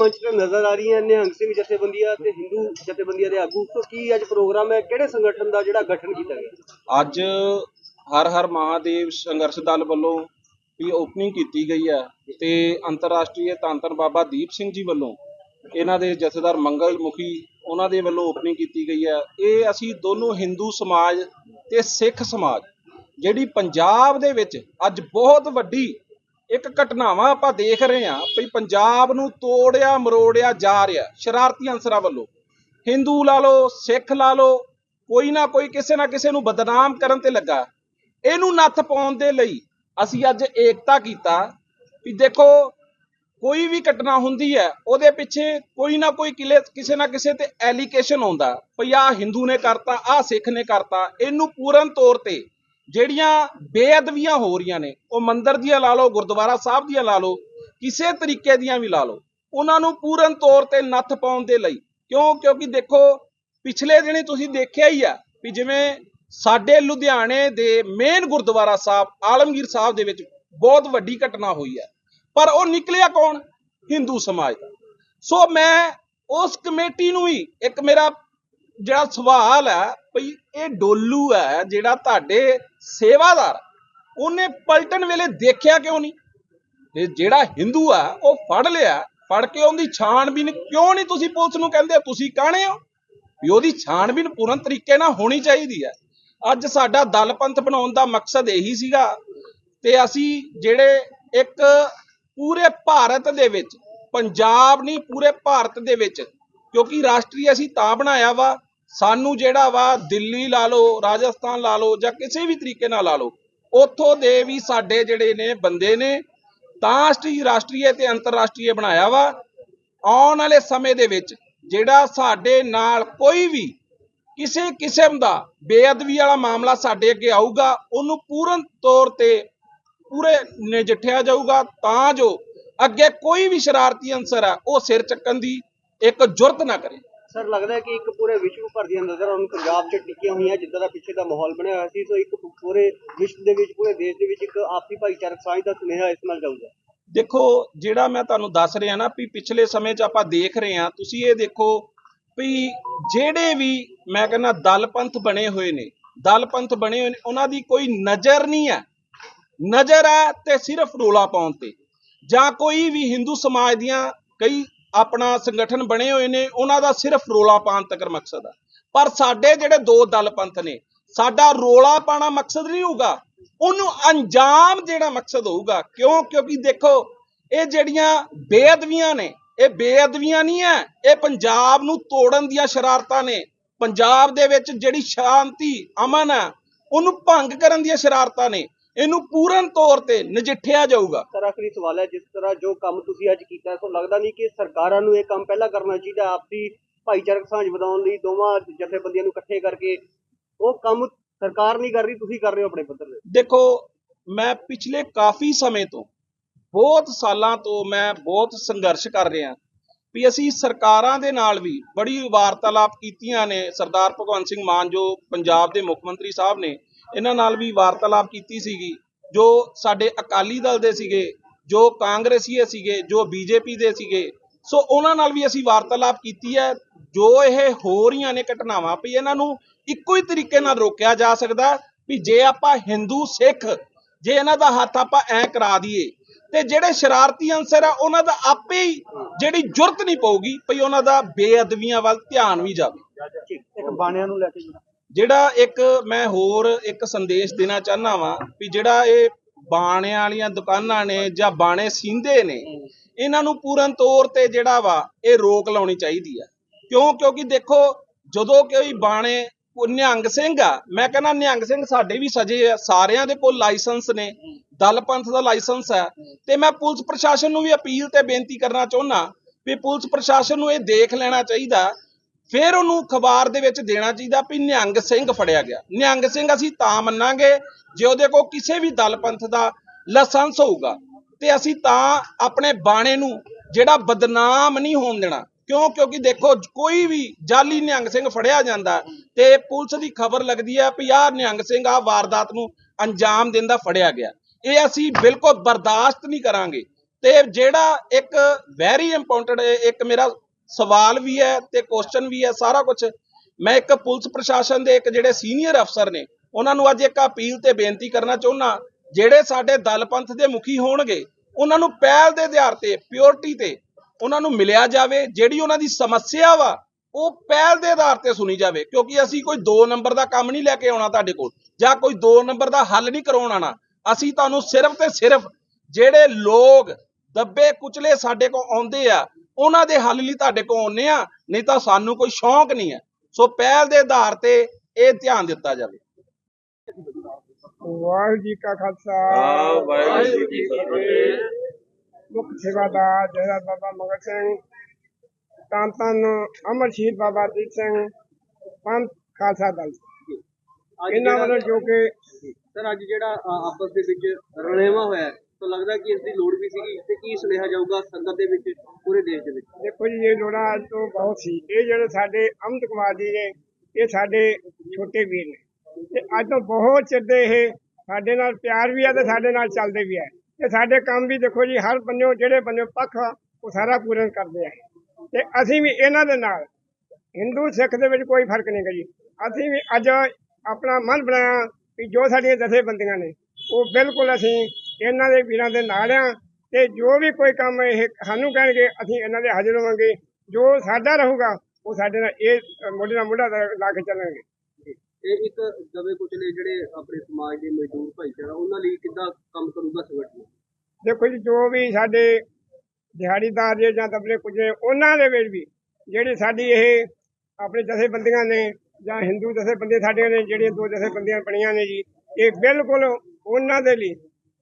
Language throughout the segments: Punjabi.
ਮੰਚ ਤੇ ਨਜ਼ਰ ਆ ਰਹੀਆਂ ਨਿਹੰਗ ਸਿੰਘ ਜਥੇਬੰਦੀਆਂ ਤੇ ਹਿੰਦੂ ਜਥੇਬੰਦੀਆਂ ਦੇ ਆਗੂ। ਤੋਂ ਕੀ ਅੱਜ ਪ੍ਰੋਗਰਾਮ ਹੈ? ਕਿਹੜੇ ਸੰਗਠਨ ਦਾ ਜਿਹੜਾ ਗਠਨ ਕੀਤਾ ਗਿਆ? ਅੱਜ ਹਰ ਹਰ ਮਹਾਦੇਵ ਸੰਘਰਸ਼ ਦਲ ਵੱਲੋਂ ਵੀ ਓਪਨਿੰਗ ਕੀਤੀ ਗਈ ਹੈ ਤੇ ਅੰਤਰਰਾਸ਼ਟਰੀ ਧੰਨ ਧੰਨ ਬਾਬਾ ਦੀਪ ਸਿੰਘ ਜੀ ਵੱਲੋਂ ਇਹਨਾਂ ਦੇ ਜਥੇਦਾਰ ਮੰਗਲ ਮੁਖੀ ਉਹਨਾਂ ਦੇ ਵੱਲੋਂ ਓਪਨਿੰਗ ਕੀਤੀ ਗਈ ਹੈ। ਇਹ ਅਸੀਂ ਦੋਨੋਂ ਹਿੰਦੂ ਸਮਾਜ ਤੇ ਸਿੱਖ ਸਮਾਜ, ਜਿਹੜੀ ਪੰਜਾਬ ਦੇ ਵਿੱਚ ਅੱਜ ਬਹੁਤ ਵੱਡੀ ਇੱਕ ਘਟਨਾਵਾਂ ਆਪਾਂ ਦੇਖ ਰਹੇ ਹਾਂ ਵੀ ਪੰਜਾਬ ਨੂੰ ਤੋੜਿਆ, ਮਰੋੜਿਆ ਜਾ ਰਿਹਾ। ਸ਼ਰਾਰਤੀ ਅੰਸਰਾਂ ਵੱਲੋਂ। ਹਿੰਦੂ ਲਾ ਲਓ, ਸਿੱਖ ਲਾ ਲਓ, ਕੋਈ ਨਾ ਕੋਈ ਕਿਸੇ ਨਾ ਕਿਸੇ ਨੂੰ ਬਦਨਾਮ ਕਰਨ ਤੇ ਲੱਗਾ। ਇਹਨੂੰ ਨੱਥ ਪਾਉਣ ਦੇ ਲਈ ਅਸੀਂ ਅੱਜ ਏਕਤਾ ਕੀਤਾ ਵੀ ਦੇਖੋ, ਕੋਈ ਵੀ ਘਟਨਾ ਹੁੰਦੀ ਹੈ, ਉਹਦੇ ਪਿੱਛੇ ਕੋਈ ਨਾ ਕੋਈ ਕਿਲੇ, ਕਿਸੇ ਨਾ ਕਿਸੇ ਤੇ ਐਲੀਗੇਸ਼ਨ ਆਉਂਦਾ। ਭਈ ਆਹ ਹਿੰਦੂ ਨੇ ਕਰਤਾ, ਆਹ ਸਿੱਖ ਨੇ ਕਰਤਾ। ਇਹਨੂੰ ਪੂਰਨ ਤੌਰ ਤੇ ਜਿਹੜੀਆਂ ਬੇਅਦਬੀਆਂ ਹੋ ਰਹੀਆਂ ਨੇ, ਉਹ ਮੰਦਰ ਦੀਆਂ ਲਾ ਲਓ, ਗੁਰਦੁਆਰਾ ਸਾਹਿਬ ਦੀਆਂ ਲਾ ਲਓ, ਕਿਸੇ ਤਰੀਕੇ ਦੀਆਂ ਵੀ ਲਾ ਲਓ, ਉਹਨਾਂ ਨੂੰ ਪੂਰਨ ਤੌਰ ਤੇ ਨੱਥ ਪਾਉਣ ਦੇ ਲਈ। ਕਿਉਂ? ਕਿਉਂਕਿ ਦੇਖੋ, ਪਿਛਲੇ ਦਿਨੀ ਤੁਸੀਂ ਦੇਖਿਆ ਹੀ ਆ ਵੀ ਜਿਵੇਂ ਸਾਡੇ ਲੁਧਿਆਣੇ ਦੇ ਮੇਨ ਗੁਰਦੁਆਰਾ ਸਾਹਿਬ, ਆਲਮਗੀਰ ਸਾਹਿਬ ਦੇ ਵਿੱਚ ਬਹੁਤ ਵੱਡੀ ਘਟਨਾ ਹੋਈ ਹੈ ਪਰ ਉਹ ਨਿਕਲਿਆ ਕੌਣ? ਹਿੰਦੂ ਸਮਾਜ ਦਾ। ਸੋ ਮੈਂ ਉਸ ਕਮੇਟੀ ਨੂੰ ਹੀ, ਇੱਕ ਮੇਰਾ ਜਿਹੜਾ ਸਵਾਲ ਹੈ ਭਈ ਇਹ ਡੋਲੂ ਹੈ ਜਿਹੜਾ ਤੁਹਾਡੇ ਸੇਵਾਦਾਰ ਉਹਨੇ ਪਲਟਣ ਵੇਲੇ ਦੇਖਿਆ ਕਿਉਂ ਨਹੀਂ? ਤੇ ਜਿਹੜਾ ਹਿੰਦੂ ਆ ਉਹ ਫੜ ਲਿਆ, ਫੜ ਕੇ ਉਹਦੀ ਛਾਣਬੀਨ ਕਿਉਂ ਨਹੀਂ ਤੁਸੀਂ ਪੁਲਿਸ ਨੂੰ ਕਹਿੰਦੇ? ਤੁਸੀਂ ਕਾਣੇ ਹੋ? ਵੀ ਉਹਦੀ ਛਾਣਬੀਨ ਪੂਰਨ ਤਰੀਕੇ ਨਾਲ ਹੋਣੀ ਚਾਹੀਦੀ ਹੈ। ਅੱਜ ਸਾਡਾ ਦਲ ਪੰਥ ਬਣਾਉਣ ਦਾ ਮਕਸਦ ਇਹੀ ਸੀਗਾ ਤੇ ਅਸੀਂ ਜਿਹੜੇ ਇੱਕ ਪੂਰੇ ਭਾਰਤ ਦੇ ਵਿੱਚ, ਪੰਜਾਬ ਨਹੀਂ, ਪੂਰੇ ਭਾਰਤ ਦੇ ਵਿੱਚ, ਕਿਉਂਕਿ ਰਾਸ਼ਟਰੀ ਅਸੀਂ ਤਾਂ ਬਣਾਇਆ ਵਾ ਸਾਨੂੰ ਜਿਹੜਾ ਵਾ ਦਿੱਲੀ ਲਾ ਲਓ, ਰਾਜਸਥਾਨ ਲਾ ਲਓ ਜਾਂ ਕਿਸੇ ਵੀ ਤਰੀਕੇ ਨਾਲ ਲਾ ਲਓ, ਉੱਥੋਂ ਦੇ ਵੀ ਸਾਡੇ ਜਿਹੜੇ ਨੇ ਬੰਦੇ ਨੇ, ਤਾਂ ਰਾਸ਼ਟਰੀ ਤੇ ਅੰਤਰਰਾਸ਼ਟਰੀ ਬਣਾਇਆ ਵਾ। ਆਉਣ ਵਾਲੇ ਸਮੇਂ ਦੇ ਵਿੱਚ ਜਿਹੜਾ ਸਾਡੇ ਨਾਲ ਕੋਈ ਵੀ ਕਿਸੇ ਕਿਸਮ ਦਾ ਬੇਅਦਬੀ ਵਾਲਾ ਮਾਮਲਾ ਸਾਡੇ ਅੱਗੇ ਆਊਗਾ, ਉਹਨੂੰ ਪੂਰਨ ਤੌਰ ਤੇ ਪੂਰੇ ਨਜਿੱਠਿਆ ਜਾਊਗਾ, ਤਾਂ ਜੋ ਅੱਗੇ ਕੋਈ ਵੀ ਸ਼ਰਾਰਤੀ ਅੰਸਰ ਹੈ ਉਹ ਸਿਰ ਚੱਕਣ ਦੀ ਇੱਕ ਜੁਰਤ ਨਾ ਕਰੇ। ਸਰ, ਲੱਗਦਾ ਕਿ ਇੱਕ ਪੂਰੇ ਵਿਸ਼ਵ ਭਰ ਦੀਆਂ ਨਜ਼ਰਾਂ ਹੁਣ ਪੰਜਾਬ 'ਚ ਟਿਕੀਆਂ ਹੋਈਆਂ ਜਿੱਦਾਂ ਦਾ ਪਿੱਛੇ ਦਾ ਮਾਹੌਲ ਬਣਿਆ ਹੋਇਆ ਸੀ, ਸੋ ਇੱਕ ਪੂਰੇ ਵਿਸ਼ਵ ਦੇ ਵਿੱਚ, ਪੂਰੇ ਦੇਸ਼ ਦੇ ਵਿੱਚ ਇੱਕ ਆਪਸੀ ਭਾਈਚਾਰਕ ਸਾਂਝ ਦਾ ਸੁਨੇਹਾ ਇਸ ਨਾਲ ਜਾਊਗਾ। ਦੇਖੋ, ਜਿਹੜਾ ਮੈਂ ਤੁਹਾਨੂੰ ਦੱਸ ਰਿਹਾ ਨਾ ਵੀ ਪਿਛਲੇ ਸਮੇਂ 'ਚ ਆਪਾਂ ਦੇਖ ਰਹੇ ਹਾਂ, ਤੁਸੀਂ ਇਹ ਦੇਖੋ ਵੀ ਜਿਹੜੇ ਵੀ ਮੈਂ ਕਹਿੰਦਾ ਦਲ ਪੰਥ ਬਣੇ ਹੋਏ ਨੇ, ਦਲ ਪੰਥ ਬਣੇ ਹੋਏ ਨੇ, ਉਹਨਾਂ ਦੀ ਕੋਈ ਨਜ਼ਰ ਨਹੀਂ ਹੈ। ਨਜ਼ਰ ਹੈ ਤੇ ਸਿਰਫ ਰੋਲਾ ਪਾਉਣ ਤੇ। ਜਾਂ ਕੋਈ ਵੀ ਹਿੰਦੂ ਸਮਾਜ ਦੀਆਂ ਕਈ ਆਪਣਾ ਸੰਗਠਨ ਬਣੇ ਹੋਏ ਨੇ, ਉਹਨਾਂ ਦਾ ਸਿਰਫ ਰੋਲਾ ਪਾਉਣ ਤੱਕ ਮਕਸਦ ਹੈ ਪਰ ਸਾਡੇ ਜਿਹੜੇ ਦੋ ਦਲ ਪੰਥ ਨੇ, ਸਾਡਾ ਰੋਲਾ ਪਾਣਾ ਮਕਸਦ ਨਹੀਂ ਹੋਊਗਾ, ਉਹਨੂੰ ਅੰਜਾਮ ਜਿਹੜਾ ਮਕਸਦ ਹੋਊਗਾ। ਕਿਉਂ? ਕਿਉਂਕਿ ਦੇਖੋ, ਇਹ ਜਿਹੜੀਆਂ ਬੇਅਦਵੀਆਂ ਨੇ, ਇਹ ਬੇਅਦਵੀਆਂ ਨਹੀਂ ਹੈ ਇਹ ਪੰਜਾਬ ਨੂੰ ਤੋੜਨ ਦੀਆਂ ਸ਼ਰਾਰਤਾਂ ਨੇ। ਪੰਜਾਬ ਦੇ ਵਿੱਚ ਜਿਹੜੀ ਸ਼ਾਂਤੀ, ਅਮਨ ਹੈ ਉਹਨੂੰ ਭੰਗ ਕਰਨ ਦੀਆਂ ਸ਼ਰਾਰਤਾਂ ਨੇ। ਇਹਨੂੰ ਪੂਰਨ ਤੌਰ ਤੇ ਨਜਿੱਠਿਆ ਜਾਊਗਾ। ਸਰ ਆਖਰੀ ਸਵਾਲ ਹੈ ਜਿਸ ਤਰ੍ਹਾਂ ਜੋ ਕੰਮ ਤੁਸੀਂ ਅੱਜ ਕੀਤਾ ਹੈ, ਸੋ ਲੱਗਦਾ ਨਹੀਂ ਕਿ ਸਰਕਾਰਾਂ ਨੂੰ ਇਹ ਕੰਮ ਪਹਿਲਾਂ ਕਰਨਾ ਚਾਹੀਦਾ ਆਪਸੀ ਭਾਈਚਾਰਕ ਸਾਂਝ ਵਧਾਉਣ ਲਈ ਦੋਵਾਂ ਜਥੇਬੰਦੀਆਂ ਨੂੰ ਇਕੱਠੇ ਕਰਕੇ? ਉਹ ਕੰਮ ਸਰਕਾਰ ਨਹੀਂ ਕਰ ਰਹੀ ਤੁਸੀਂ ਕਰ ਰਹੇ ਹੋ ਆਪਣੇ ਪੱਧਰ ਤੇ। ਦੇਖੋ ਮੈਂ ਪਿਛਲੇ ਕਾਫੀ ਸਮੇਂ ਤੋਂ ਬਹੁਤ ਸਾਲਾਂ ਤੋਂ ਮੈਂ ਬਹੁਤ ਸੰਘਰਸ਼ ਕਰ ਰਿਹਾ। ਵੀ ਅਸੀਂ ਸਰਕਾਰਾਂ ਦੇ ਨਾਲ ਵੀ ਬੜੀ ਵਾਰਤਾਲਾਪ ਕੀਤੀਆਂ ਨੇ। ਸਰਦਾਰ ਭਗਵੰਤ ਸਿੰਘ ਮਾਨ ਜੋ ਪੰਜਾਬ ਦੇ ਮੁੱਖ ਮੰਤਰੀ ਸਾਹਿਬ ਨੇ ਇਹਨਾਂ ਨਾਲ ਵੀ ਵਾਰਤਾਲਾਪ ਕੀਤੀ ਸੀਗੀ, ਜੋ ਸਾਡੇ ਅਕਾਲੀ ਦਲ ਦੇ ਸੀਗੇ, ਜੋ ਕਾਂਗਰਸੀਏ ਸੀਗੇ, ਜੋ ਬੀਜੇਪੀ ਦੇ ਸੀਗੇ, ਸੋ ਉਹਨਾਂ ਨਾਲ ਵੀ ਅਸੀਂ ਵਾਰਤਾਲਾਪ ਕੀਤੀ ਹੈ, ਜੋ ਇਹ ਹੋ ਰਹੀਆਂ ਨੇ ਘਟਨਾਵਾਂ, ਵੀ ਇਹਨਾਂ ਨੂੰ ਇੱਕੋ ਹੀ ਤਰੀਕੇ ਨਾਲ ਰੋਕਿਆ ਜਾ ਸਕਦਾ ਵੀ ਜੇ ਆਪਾਂ ਹਿੰਦੂ ਸਿੱਖ, ਜੇ ਇਹਨਾਂ ਦਾ ਹੱਥ ਆਪਾਂ ਐ ਕਰਾ ਦਈਏ, ਤੇ ਜਿਹੜੇ ਸ਼ਰਾਰਤੀ ਅੰਸਰ ਆ, ਉਹਨਾਂ ਦਾ ਆਪੇ ਹੀ ਜਿਹੜੀ ਜੁਰਤ ਨਹੀਂ ਪਊਗੀ, ਭਈ ਉਹਨਾਂ ਦਾ ਬੇਅਦਬੀਆਂ ਵੱਲ ਧਿਆਨ ਵੀ ਜਾਵੇ। ਇੱਕ ਬਾਣਿਆਂ ਨੂੰ ਲੈ ਕੇ ਜਿਹੜਾ ਇੱਕ ਮੈਂ ਹੋਰ ਇੱਕ ਸੰਦੇਸ਼ ਦੇਣਾ ਚਾਹਨਾ ਵਾਂ ਵੀ ਜਿਹੜਾ ਇਹ ਬਾਣਿਆਂ ਵਾਲੀਆਂ ਦੁਕਾਨਾਂ ਨੇ ਜਾਂ ਬਾਣੇ ਸਿੰਦੇ ਨੇ, ਇਹਨਾਂ ਨੂੰ ਪੂਰਨ ਤੌਰ ਤੇ ਜਿਹੜਾ ਵਾ ਇਹ ਰੋਕ ਲਾਉਣੀ ਚਾਹੀਦੀ ਆ। ਕਿਉਂ? ਕਿਉਂਕਿ ਦੇਖੋ, ਜਦੋਂ ਕੋਈ ਬਾਣੇ ਨਿਹੰਗ ਸਿੰਘ ਆ, ਮੈਂ ਕਹਿੰਦਾ ਨਿਹੰਗ ਸਿੰਘ ਸਾਡੇ ਵੀ ਸਜੇ ਆ, ਸਾਰਿਆਂ ਦੇ ਕੋਲ ਲਾਇਸੈਂਸ ਨੇ, ਦਲ ਪੰਥ ਦਾ ਲਾਇਸੈਂਸ ਹੈ ਤੇ ਮੈਂ ਪੁਲਿਸ ਪ੍ਰਸ਼ਾਸਨ ਨੂੰ ਵੀ ਅਪੀਲ ਤੇ ਬੇਨਤੀ ਕਰਨਾ ਚਾਹੁੰਦਾ ਵੀ ਪੁਲਿਸ ਪ੍ਰਸ਼ਾਸਨ ਨੂੰ ਇਹ ਦੇਖ ਲੈਣਾ ਚਾਹੀਦਾ ਫਿਰ ਉਹਨੂੰ ਅਖਬਾਰ ਦੇ ਵਿੱਚ ਦੇਣਾ ਚਾਹੀਦਾ ਵੀ ਨਿਹੰਗ ਸਿੰਘ ਫੜਿਆ ਗਿਆ। ਨਿਹੰਗ ਸਿੰਘ ਅਸੀਂ ਤਾਂ ਮੰਨਾਂਗੇ, ਜੇ ਉਹਦੇ ਕੋਲ ਕਿਸੇ ਵੀ ਦਲ ਪੰਥ ਦਾ ਲਾਇਸੈਂਸ ਹੋਊਗਾ, ਤੇ ਅਸੀਂ ਤਾਂ ਆਪਣੇ ਬਾਣੇ ਨੂੰ ਜਿਹੜਾ ਬਦਨਾਮ ਨਹੀਂ ਹੋਣ ਦੇਣਾ। ਕਿਉਂ? ਕਿਉਂਕਿ ਦੇਖੋ, ਕੋਈ ਵੀ ਜਾਲੀ ਨਿਹੰਗ ਸਿੰਘ ਫੜਿਆ ਜਾਂਦਾ ਤੇ ਪੁਲਿਸ ਦੀ ਖਬਰ ਲੱਗਦੀ ਹੈ ਵੀ ਆਹ ਨਿਹੰਗ ਸਿੰਘ ਆ ਵਾਰਦਾਤ ਨੂੰ ਅੰਜਾਮ ਦਿੰਦਾ ਫੜਿਆ ਗਿਆ। ਇਹ ਅਸੀਂ ਬਿਲਕੁਲ ਬਰਦਾਸ਼ਤ ਨਹੀਂ ਕਰਾਂਗੇ। ਤੇ ਜਿਹੜਾ ਇੱਕ ਵੈਰੀ ਇੰਪੋਰਟੈਂਟ ਇੱਕ ਮੇਰਾ ਸਵਾਲ ਵੀ ਹੈ ਤੇ ਕੁਐਸਚਨ ਵੀ ਹੈ, ਸਾਰਾ ਕੁਝ ਮੈਂ ਇੱਕ ਪੁਲਿਸ ਪ੍ਰਸ਼ਾਸਨ ਦੇ ਇੱਕ ਜਿਹੜੇ ਸੀਨੀਅਰ ਅਫਸਰ ਨੇ, ਉਹਨਾਂ ਨੂੰ ਅੱਜ ਇੱਕ ਅਪੀਲ ਤੇ ਬੇਨਤੀ ਕਰਨਾ ਚਾਹੁੰਦਾ ਜਿਹੜੇ ਸਾਡੇ ਦਲ ਦੇ ਮੁਖੀ ਹੋਣਗੇ, ਉਹਨਾਂ ਨੂੰ ਪਹਿਲ ਦੇ ਆਧਾਰ ਤੇ ਪਿਓਰਿਟੀ ਤੇ ਉਹਨਾਂ ਨੂੰ ਮਿਲਿਆ ਜਾਵੇ, ਜਿਹੜੀ ਉਹਨਾਂ ਦੀ ਸਮੱਸਿਆ ਵਾ, ਉਹ ਪਹਿਲ ਦੇ ਆਧਾਰ ਤੇ ਸੁਣੀ ਜਾਵੇ, ਕਿਉਂਕਿ ਅਸੀਂ ਕੋਈ 2 ਨੰਬਰ ਦਾ ਕੰਮ ਨਹੀਂ ਲੈ ਕੇ ਆਉਣਾ ਤੁਹਾਡੇ ਕੋਲ, ਜਾਂ ਕੋਈ 2 ਨੰਬਰ ਦਾ ਹੱਲ ਨਹੀਂ ਕਰਾਉਣ ਆਣਾ ਅਸੀਂ ਤੁਹਾਨੂੰ ਸਿਰਫ ਤੇ ਸਿਰਫ ਜਿਹੜੇ ਲੋਕ ਦੱਬੇ ਕੁਚਲੇ ਸਾਡੇ ਕੋਲ ਆਉਂਦੇ ਆ ਉਹਨਾਂ ਦੇ ਹੱਲ ਲਈ ਤੁਹਾਡੇ ਕੋਲ ਆਉਂਦੇ ਆ ਨਹੀਂ ਤਾਂ ਸਾਨੂੰ ਕੋਈ ਸ਼ੌਂਕ ਨਹੀਂ ਹੈ। ਸੋ ਪਹਿਲ ਦੇ ਆਧਾਰ ਤੇ ਇਹ ਧਿਆਨ ਦਿੱਤਾ ਜਾਵੇ। ਵਾਹਿਗੁਰੂ ਜੀ ਕਾ ਖਾਲਸਾ। ਵਾਹਿਗੁਰੂ ਜੀ ਕੀ ਫਤਿਹ। ਮੁੱਖ ਸੇਵਾਦਾਰ ਜਹਰਾ ਬਾਬਾ ਮਗਰ ਸਿੰਘ ਤਾਂ ਤਨ ਅਮਰ ਸ਼ਹੀਦ ਬਾਬਾ ਦੀਪ ਸਿੰਘ ਪੰਥ ਖਾਲਸਾ ਦਲ। ਇਹਨਾਂ ਜਿਹੜਾ- ਵੱਲੋਂ ਜੋ ਕਿ ਸਰ ਅੱਜ ਜਿਹੜਾ ਆਪਸ ਦੇ ਵਿੱਚ ਰਲੇਵਾ ਹੋਇਆ ਹੈ, ਤਾਂ ਲੱਗਦਾ ਕਿ ਇਸ ਦੀ ਲੋੜ ਵੀ ਸੀਗੀ ਤੇ ਕੀ ਸੁਨੇਹਾ ਜਾਊਗਾ ਸੰਗਤ ਦੇ ਵਿੱਚ ਪੂਰੇ ਦੇਸ਼ ਦੇ ਵਿੱਚ? ਦੇਖੋ ਜੀ ਇਹ ਲੋੜਾ ਅੱਜ ਤੋਂ ਬਹੁਤ ਸੀ। ਇਹ ਜਿਹੜੇ ਸਾਡੇ ਅਮਿਤ ਕੁਮਾਰ ਜੀ ਨੇ ਇਹ ਸਾਡੇ ਛੋਟੇ ਵੀਰ ਨੇ। ਤੇ ਅੱਜ ਤੋਂ ਬਹੁਤ ਚਿਰ ਦੇ ਇਹ ਸਾਡੇ ਨਾਲ ਪਿਆਰ ਵੀ ਆ ਤੇ ਸਾਡੇ ਨਾਲ ਚੱਲਦੇ ਵੀ ਆ। ਤੇ ਸਾਡੇ ਕੰਮ ਵੀ ਦੇਖੋ ਜੀ ਹਰ ਬੰਨਿਓ ਜਿਹੜੇ ਬੰਨਿਓ ਪੱਖ ਆ, ਉਹ ਸਾਰਾ ਪੂਰਨ ਕਰਦੇ ਆ। ਤੇ ਅਸੀਂ ਵੀ ਇਹਨਾਂ ਦੇ ਨਾਲ ਹਿੰਦੂ ਸਿੱਖ ਦੇ ਵਿੱਚ ਕੋਈ ਫ਼ਰਕ ਨਹੀਂ ਜੀ। ਅਸੀਂ ਵੀ ਅੱਜ ਆਪਣਾ ਮਨ ਬਣਾਇਆ ਕਿ ਜੋ ਸਾਡੀਆਂ ਜਥੇਬੰਦੀਆਂ ਨੇ ਉਹ ਬਿਲਕੁਲ ਅਸੀਂ ਇਹਨਾਂ ਦੇ ਵੀਰਾਂ ਦੇ ਨਾਲ ਆ ਤੇ ਜੋ ਵੀ ਕੋਈ ਕੰਮ ਇਹ ਸਾਨੂੰ ਕਹਿਣਗੇ ਅਸੀਂ ਇਹਨਾਂ ਦੇ ਹਾਜ਼ਰ ਹੋਵਾਂਗੇ। ਜੋ ਸਾਡਾ ਰਹੂਗਾ ਉਹ ਸਾਡੇ ਨਾਲ ਇਹ ਮੋਢੇ ਨਾਲ ਮੋਢਾ ਲਾ ਕੇ ਚੱਲਾਂਗੇ ਇਹ ਇੱਕ ਦਵੇ ਕੁਚਲੇ ਜਿਹੜੇ ਆਪਣੇ ਸਮਾਜ ਦੇ ਮਜ਼ਦੂਰ ਭਾਈਚਾਰਾ ਉਹਨਾਂ ਲਈ ਕਿੱਦਾਂ ਕੰਮ ਕਰੂਗਾ ਸੰਗਠਨ? ਦੇਖੋ ਜੀ ਜੋ ਵੀ ਸਾਡੇ ਦਿਹਾੜੀਦਾਰ ਜੇ ਜਾਂ ਦਬਲੇ ਕੁਝੇ ਉਹਨਾਂ ਦੇ ਵਿੱਚ ਵੀ ਜਿਹੜੀ ਸਾਡੀ ਇਹ ਆਪਣੇ ਜਥੇਬੰਦੀਆਂ ਨੇ ਜਾਂ ਹਿੰਦੂ ਜਥੇਬੰਦੀਆਂ ਸਾਡੀਆਂ ਨੇ ਜਿਹੜੀਆਂ ਦੋ ਜਥੇਬੰਦੀਆਂ ਬਣੀਆਂ ਨੇ ਜੀ ਇਹ ਬਿਲਕੁਲ ਉਹਨਾਂ ਦੇ ਲਈ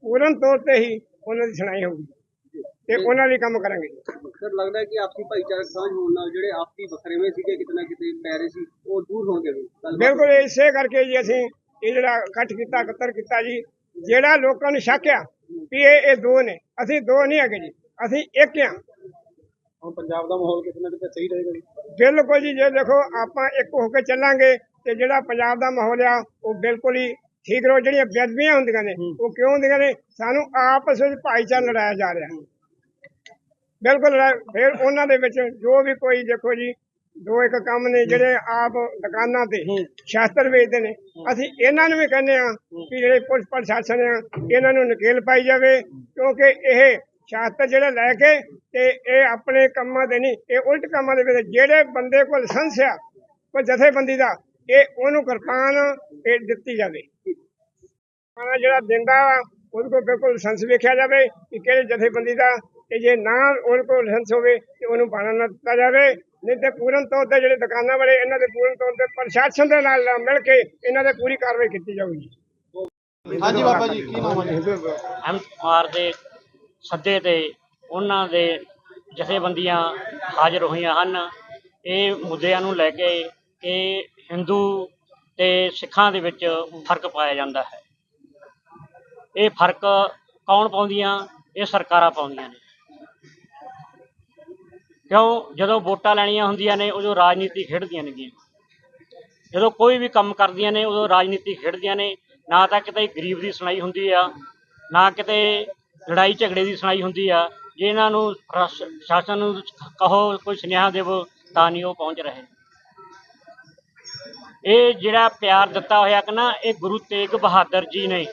ਪੂਰਨ ਤੌਰ ਤੇ ਹੀ ਉਹਨਾਂ ਦੀ ਸੁਣਾਈ ਹੋਊਗੀ ਤੇ ਉਹਨਾਂ ਲਈ ਕੰਮ ਕਰਾਂਗੇ। ਸਰ ਲੱਗਦਾ ਹੈ ਕਿ ਆਪਸੀ ਭਾਈਚਾਰਕ ਸਾਂਝ ਹੋਣ ਨਾਲ ਜਿਹੜੇ ਆਪਸੀ ਵਖਰੇਵੇਂ ਸੀਗੇ ਕਿਤੇ ਨਾ ਕਿਤੇ ਪੈ ਰਹੇ ਸੀ ਉਹ ਦੂਰ ਹੋਣਗੇ ਬਿਲਕੁਲ ਇਸੇ ਕਰਕੇ ਜੀ ਅਸੀਂ ਇਹ ਜਿਹੜਾ ਇਕੱਠ ਕੀਤਾ ਇਕੱਤਰ ਕੀਤਾ ਜੀ ਜਿਹੜਾ ਲੋਕਾਂ ਨੂੰ ਸ਼ੱਕ ਆ ਵੀ ਇਹ ਇਹ ਦੋ ਨੇ ਅਸੀਂ ਦੋ ਨਹੀਂ ਹੈਗੇ ਜੀ ਅਸੀਂ ਇੱਕ ਆ। ਹੁਣ ਪੰਜਾਬ ਦਾ ਮਾਹੌਲ ਕਿਤੇ ਨਾ ਕਿਤੇ ਸਹੀ ਰਹੇਗਾ ਜੀ। ਬਿਲਕੁਲ ਜੀ ਜੇ ਦੇਖੋ ਆਪਾਂ ਇੱਕ ਹੋ ਕੇ ਚੱਲਾਂਗੇ ਤੇ ਜਿਹੜਾ ਪੰਜਾਬ ਦਾ ਮਾਹੌਲ ਆ ਉਹ ਬਿਲਕੁਲ ਹੀ ਠੀਕ ਰਹੋ ਜਿਹੜੀਆਂ ਬੇਅਦਬੀਆਂ ਹੁੰਦੀਆਂ ਨੇ ਉਹ ਕਿਉਂ ਹੁੰਦੀਆਂ ਨੇ? ਸਾਨੂੰ ਆਪਸ ਵਿੱਚ ਭਾਈਚਾਰਾ ਲੜਾਇਆ ਜਾ ਰਿਹਾ। ਬਿਲਕੁਲ ਫਿਰ ਉਹਨਾਂ ਦੇ ਵਿੱਚ ਜੋ ਵੀ ਕੋਈ ਦੇਖੋ ਜੀ ਦੋ ਇੱਕ ਕੰਮ ਨੇ ਜਿਹੜੇ ਆਪ ਦੁਕਾਨਾਂ ਤੇ ਸ਼ਾਸਤਰ ਵੇਚਦੇ ਨੇ। ਅਸੀਂ ਇਹਨਾਂ ਨੂੰ ਵੀ ਕਹਿੰਦੇ ਆ ਕਿ ਜਿਹੜੇ ਪੁਲਿਸ ਪ੍ਰਸ਼ਾਸਨ ਆ ਇਹਨਾਂ ਨੂੰ ਨਕੇਲ ਪਾਈ ਜਾਵੇ ਕਿਉਂਕਿ ਇਹ ਸ਼ਾਸਤਰ ਜਿਹੜਾ ਲੈ ਕੇ ਤੇ ਇਹ ਆਪਣੇ ਕੰਮਾਂ ਦੇ ਨਹੀਂ ਇਹ ਉਲਟ ਕੰਮਾਂ ਦੇ ਵਿੱਚ ਜਿਹੜੇ ਬੰਦੇ ਕੋਲ ਲਾਇਸੈਂਸ ਆ ਕੋਈ ਜਥੇਬੰਦੀ ਦਾ ਇਹ ਉਹਨੂੰ ਕਿਰਪਾਨ ਇਹ ਦਿੱਤੀ ਜਾਵੇ। ਖਾਣਾ ਜਿਹੜਾ ਦਿੰਦਾ ਵਾ ਉਹਦੇ ਕੋਲ ਬਿਲਕੁਲ ਲਾਇਸੈਂਸ ਵੇਖਿਆ ਜਾਵੇ ਕਿ ਕਿਹੜੇ ਜਥੇਬੰਦੀ ਦਾ ਤੇ ਜੇ ਨਾ ਉਹਦੇ ਕੋਲ ਲਾਇਸੈਂਸ ਹੋਵੇ ਤੇ ਉਹਨੂੰ ਬਾਣਾ ਨਾ ਦਿੱਤਾ ਜਾਵੇ। ਨਹੀਂ ਤੇ ਪੂਰਨ ਤੌਰ ਤੇ ਜਿਹੜੇ ਦੁਕਾਨਾਂ ਵਾਲੇ ਇਹਨਾਂ ਦੇ ਪੂਰਨ ਤੌਰ ਤੇ ਪ੍ਰਸ਼ਾਸਨ ਦੇ ਨਾਲ ਮਿਲ ਕੇ ਇਹਨਾਂ ਦੇ ਪੂਰੀ ਕਾਰਵਾਈ ਕੀਤੀ ਜਾਊਗੀ ਹਾਂਜੀ ਬਾਬਾ ਜੀ ਕੀ ਨਾਮ ਹੈ ਅਹਿਮਦ ਕੁਮਾਰ ਦੇ ਸੱਦੇ ਤੇ ਉਹਨਾਂ ਦੇ ਜਥੇਬੰਦੀਆਂ ਹਾਜ਼ਰ ਹੋਈਆਂ ਹਨ। ਇਹ ਮੁੱਦਿਆਂ ਨੂੰ ਲੈ ਕੇ ਕਿ ਹਿੰਦੂ ਤੇ ਸਿੱਖਾਂ ਦੇ ਵਿੱਚ ਫ਼ਰਕ ਪਾਇਆ ਜਾਂਦਾ ਹੈ। ਇਹ ਫ਼ਰਕ ਕੌਣ ਪਾਉਂਦੀਆਂ? ਇਹ ਸਰਕਾਰਾਂ ਪਾਉਂਦੀਆਂ ਨੇ। ਕਿਉਂ? ਜਦੋਂ ਵੋਟਾਂ ਲੈਣੀਆਂ ਹੁੰਦੀਆਂ ਨੇ, ਉਦੋਂ ਰਾਜਨੀਤੀ ਖੇਡਦੀਆਂ ਨੇਗੀਆਂ। ਜਦੋਂ ਕੋਈ ਵੀ ਕੰਮ ਕਰਦੀਆਂ ਨੇ, ਉਦੋਂ ਰਾਜਨੀਤੀ ਖੇਡਦੀਆਂ ਨੇ। ਨਾ ਤਾਂ ਕਿਤੇ ਗਰੀਬ ਦੀ ਸੁਣਾਈ ਹੁੰਦੀ ਆ, ਨਾ ਕਿਤੇ ਲੜਾਈ ਝਗੜੇ ਦੀ ਸੁਣਾਈ ਹੁੰਦੀ ਆ। ਜੇ ਇਹਨਾਂ ਨੂੰ ਪ੍ਰਸ਼- ਸ਼ਾਸਨ ਨੂੰ ਕਹੋ, ਕੋਈ ਸੁਨੇਹਾ ਦੇਵੋ, ਤਾਂ ਨਹੀਂ ਉਹ ਪਹੁੰਚ ਰਹੇ। ਇਹ ਜਿਹੜਾ ਪਿਆਰ ਦਿੱਤਾ ਹੋਇਆ ਕਿ ਨਾ, ਇਹ ਗੁਰੂ ਤੇਗ ਬਹਾਦਰ ਜੀ ਨੇ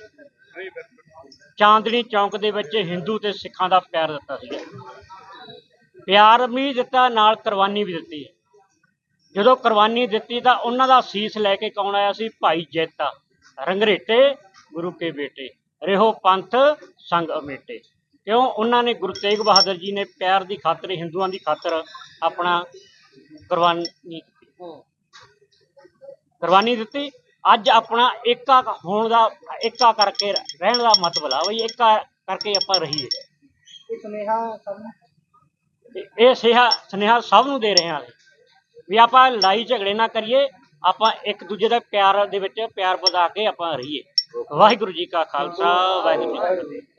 ਚਾਂਦਨੀ ਚੌਂਕ ਦੇ ਵਿੱਚ ਹਿੰਦੂ ਤੇ ਸਿੱਖਾਂ ਦਾ ਪਿਆਰ ਦਿੱਤਾ ਸੀ। ਪਿਆਰ ਵੀ ਦਿੱਤਾ, ਨਾਲ ਕੁਰਬਾਨੀ ਵੀ ਦਿੱਤੀ। ਜਦੋਂ ਕੁਰਬਾਨੀ ਦਿੱਤੀ ਤਾਂ ਉਹਨਾਂ ਦਾ ਸੀਸ ਲੈ ਕੇ ਕੌਣ ਆਇਆ ਸੀ? ਭਾਈ ਜੈਤਾ। ਰੰਗਰੇਟੇ, ਗੁਰੂ ਕੇ ਬੇਟੇ। ਰਹੋ ਪੰਥ, ਸੰਗ ਅਮੇਟੇ। ਕਿਉਂ? ਉਹਨਾਂ ਨੇ ਗੁਰੂ ਤੇਗ ਬਹਾਦਰ ਜੀ ਨੇ ਪਿਆਰ ਦੀ ਖਾਤਰ, ਹਿੰਦੂਆਂ ਦੀ ਖਾਤਰ ਆਪਣਾ ਕੁਰਬਾਨੀ ਕੀਤੀ ਕੁਰਬਾਨੀ ਦਿੱਤੀ। ਅੱਜ ਆਪਣਾ ਏਕਾ ਹੋਣ ਦਾ ਏਕਾ ਕਰਕੇ ਰਹਿਣ ਦਾ ਮਤਲਬ ਆ ਬਈ ਏਕਾ ਕਰਕੇ ਆਪਾਂ ਰਹੀਏ। ਤੇ ਇਹ ਸਿਹਾ ਸੁਨੇਹਾ ਸਭ ਨੂੰ ਦੇ ਰਹੇ ਹਾਂ ਵੀ ਆਪਾਂ ਲੜਾਈ ਝਗੜੇ ਨਾ ਕਰੀਏ ਆਪਾਂ ਇੱਕ ਦੂਜੇ ਦਾ ਪਿਆਰ ਦੇ ਵਿੱਚ ਪਿਆਰ ਵਧਾ ਕੇ ਆਪਾਂ ਰਹੀਏ। ਵਾਹਿਗੁਰੂ ਜੀ ਕਾ ਖਾਲਸਾ ਵਾਹਿਗੁਰੂ ਜੀ ਕੀ ਫਤਿਹ।